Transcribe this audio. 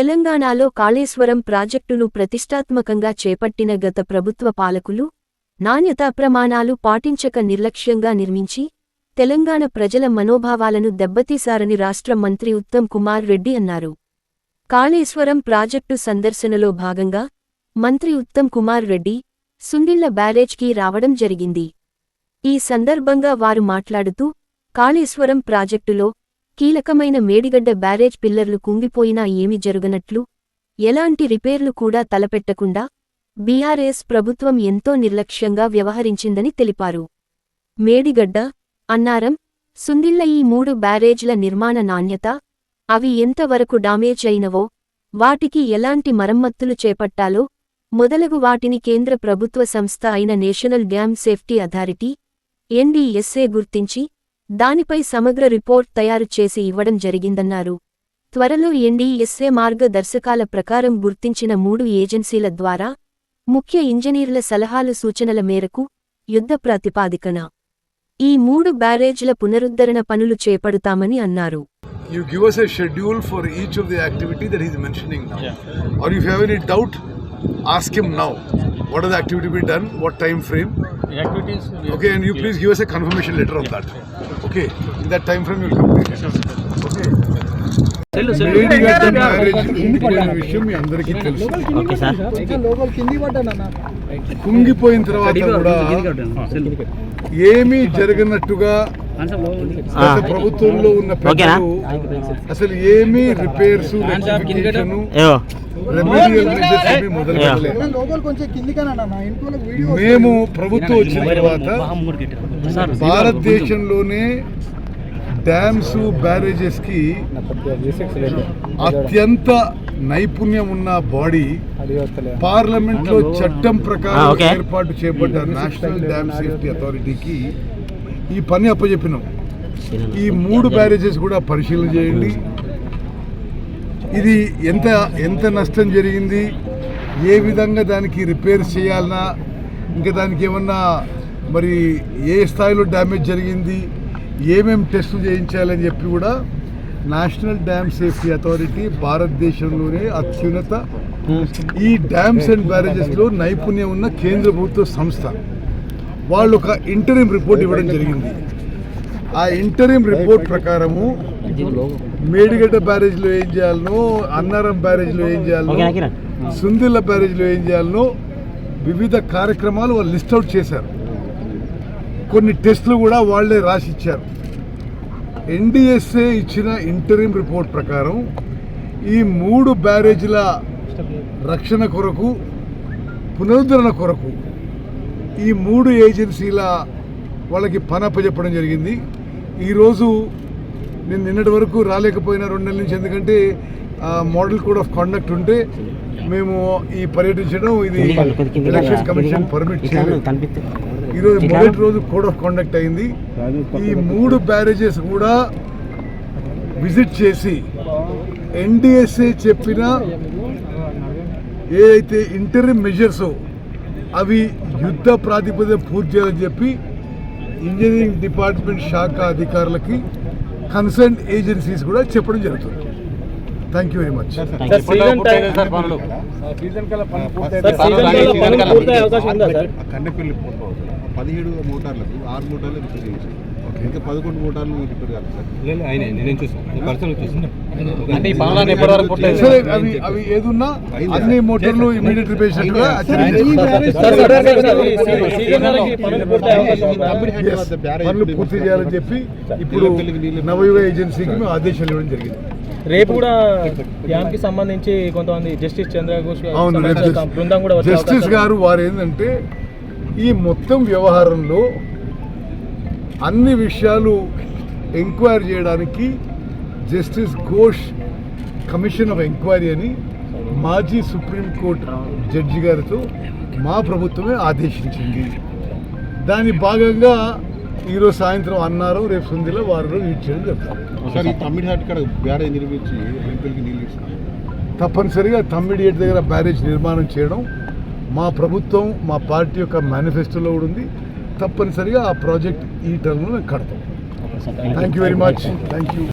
తెలంగాణలో కాళేశ్వరం ప్రాజెక్టును ప్రతిష్టాత్మకంగా చేపట్టిన గత ప్రభుత్వ పాలకులు నాణ్యతా ప్రమాణాలు పాటించక నిర్లక్ష్యంగా నిర్మించి తెలంగాణ ప్రజల మనోభావాలను దెబ్బతీశారని రాష్ట్ర మంత్రి ఉత్తమ్ కుమార్ రెడ్డి అన్నారు. కాళేశ్వరం ప్రాజెక్టు సందర్శనలో భాగంగా మంత్రి ఉత్తమ్ కుమార్ రెడ్డి సుండిళ్ళ బ్యారేజ్కి రావడం జరిగింది. ఈ సందర్భంగా వారు మాట్లాడుతూ కాళేశ్వరం ప్రాజెక్టులో కీలకమైన మేడిగడ్డ బ్యారేజ్ పిల్లర్లు కుంగిపోయినా ఏమి జరుగనట్లు ఎలాంటి రిపేర్లు కూడా తలపెట్టకుండా బీఆర్ఎస్ ప్రభుత్వం ఎంతో నిర్లక్ష్యంగా వ్యవహరించిందని తెలిపారు. మేడిగడ్డ అన్నారం సుందిళ్ళ ఈ మూడు బ్యారేజ్ల నిర్మాణ నాణ్యత అవి ఎంతవరకు డామేజ్ అయినవో వాటికి ఎలాంటి మరమ్మత్తులు చేపట్టాలో మొదలగు వాటిని కేంద్ర ప్రభుత్వ సంస్థ అయిన national dam safety authority NDSA గుర్తించి దానిపై సమగ్ర రిపోర్ట్ తయారు చేసి ఇవ్వడం జరిగిందన్నారు త్వరలో ఎన్డీఎస్ఏ మార్గదర్శకాల ప్రకారం గుర్తించిన మూడు ఏజెన్సీల ద్వారా ముఖ్య ఇంజనీర్ల సలహాలు సూచనల మేరకు యుద్ధ ప్రాతిపాదికన ఈ మూడు బ్యారేజ్ల పునరుద్ధరణ పనులు చేపడుతామని అన్నారు you give us a schedule for each of the activity that he's mentioning now. Or if you have any doubt, ask him now. What are the activity be done? What time frame? activities. Okay, and you please give us a confirmation letter on that. Okay, in that time frame you'll complete. కుంగిపోయిన విషయం మీ అందరికీ తెలుసు. Okay sir కుంగిపోయిన తర్వాత కూడా ఏమీ జరగనట్టుగా గత ప్రభుత్వంలో ఉన్న పెద్దలు అసలు ఏమీ రిపేర్స్ మేము ప్రభుత్వం వచ్చిన తర్వాత భారతదేశంలోనే డ్యామ్స్ బ్యారేజెస్కి అత్యంత నైపుణ్యం ఉన్న బాడీ పార్లమెంట్లో చట్టం ప్రకారం. ఏర్పాటు చేయబడ్డ నేషనల్ డ్యామ్ సేఫ్టీ అథారిటీకి ఈ పని అప్పచెప్పినాం. ఈ మూడు బ్యారేజెస్ కూడా పరిశీలన చేయండి. ఇది ఎంత ఎంత నష్టం జరిగింది? ఏ విధంగా దానికి రిపేర్ చేయాలన్నా ఇంకా దానికి ఏమన్నా మరి ఏ స్థాయిలో డ్యామేజ్ జరిగింది ఏమేం టెస్టులు చేయించాలని చెప్పి కూడా నేషనల్ డ్యామ్ సేఫ్టీ అథారిటీ భారతదేశంలోనే అత్యున్నత. ఈ డ్యామ్స్ అండ్ బ్యారేజెస్లో నైపుణ్యం ఉన్న కేంద్ర ప్రభుత్వ సంస్థ. వాళ్ళు ఒక ఇంటరిం రిపోర్ట్ ఇవ్వడం జరిగింది. ఆ ఇంటరిం రిపోర్ట్ ప్రకారము మేడిగడ్డ బ్యారేజ్లో ఏం చేయాలనో అన్నారం బ్యారేజ్లో ఏం చేయాలనో సుందిల్ల బ్యారేజ్లో ఏం చేయాలనో వివిధ కార్యక్రమాలు వాళ్ళు లిస్ట్ అవుట్ చేశారు. కొన్ని టెస్టులు కూడా వాళ్ళే రాసి ఇచ్చారు ఎన్డిఎస్ఏ ఇచ్చిన ఇంటరిం రిపోర్ట్ ప్రకారం ఈ మూడు బ్యారేజీల రక్షణ కొరకు పునరుద్ధరణ కొరకు ఈ మూడు ఏజెన్సీల వాళ్ళకి పని అప్పచెప్పడం జరిగింది. ఈరోజు నేను నిన్నటి వరకు రాలేకపోయినా రెండు నెలల నుంచి. ఎందుకంటే మోడల్ కోడ్ ఆఫ్ కాండక్ట్ ఉంటే మేము ఈ పర్యటించడం ఇది ఎలక్షన్ కమిషన్ పర్మిట్ చేయలేదు. ఈరోజు మొదటి రోజు కోడ్ ఆఫ్ కాండక్ట్ అయింది. ఈ మూడు బ్యారేజెస్ కూడా విజిట్ చేసి ఎన్డిఎస్ఏ చెప్పిన ఏదైతే ఇంటర్మ్ మెజర్స్ అవి యుద్ధ ప్రాతిపదిక పూర్తి చేయాలని చెప్పి ఇంజనీరింగ్ డిపార్ట్మెంట్ శాఖ అధికారులకి కన్సర్న్ ఏజెన్సీస్ కూడా చెప్పడం జరుగుతుంది. Thank you very much season time sir పనులు. సీజన్ కల్లా పని సార్ సీజన్ కల్లా పనులు పూర్తయ్యే అవకాశం ఉందా సార్ కండపల్లి పదిహేడు మోటార్లకు ఆరు మోటార్లు రిపేర్ చేసి ఇంకా పదకొండు రిపేర్ కాదు సార్. అంటే ఈ పనులను ఎప్పటి వరకు అవి అవి ఏదున్నా అన్ని మోటార్లు ఇమీడియట్ రిపేర్ పనులు పూర్తి చేయాలని చెప్పి ఇప్పుడు నవయుగ ఏజెన్సీకి మేము ఆదేశాలు ఇవ్వడం జరిగింది. రేపు కూడా డ్యామ్కి సంబంధించి కొంతమంది జస్టిస్ చంద్రఘోష్ బృందం కూడా జస్టిస్ గారు వారు ఏంటంటే ఈ మొత్తం వ్యవహారంలో అన్ని విషయాలు ఎంక్వైరీ చేయడానికి justice Ghosh commission of enquiry అని మాజీ సుప్రీంకోర్టు జడ్జి గారితో మా ప్రభుత్వమే ఆదేశించింది. దాని భాగంగా ఈరోజు సాయంత్రం అన్నారు రేపు సుందిలో వారిలో చేయడం జరుగుతుంది. తప్పనిసరిగా తమ్మిడియేట్ దగ్గర బ్యారేజ్ నిర్మాణం చేయడం మా ప్రభుత్వం మా పార్టీ యొక్క మేనిఫెస్టోలో కూడా ఉంది. తప్పనిసరిగా ఆ ప్రాజెక్ట్ ఈ టర్మ్లో మేము కడతాం thank you very much thank you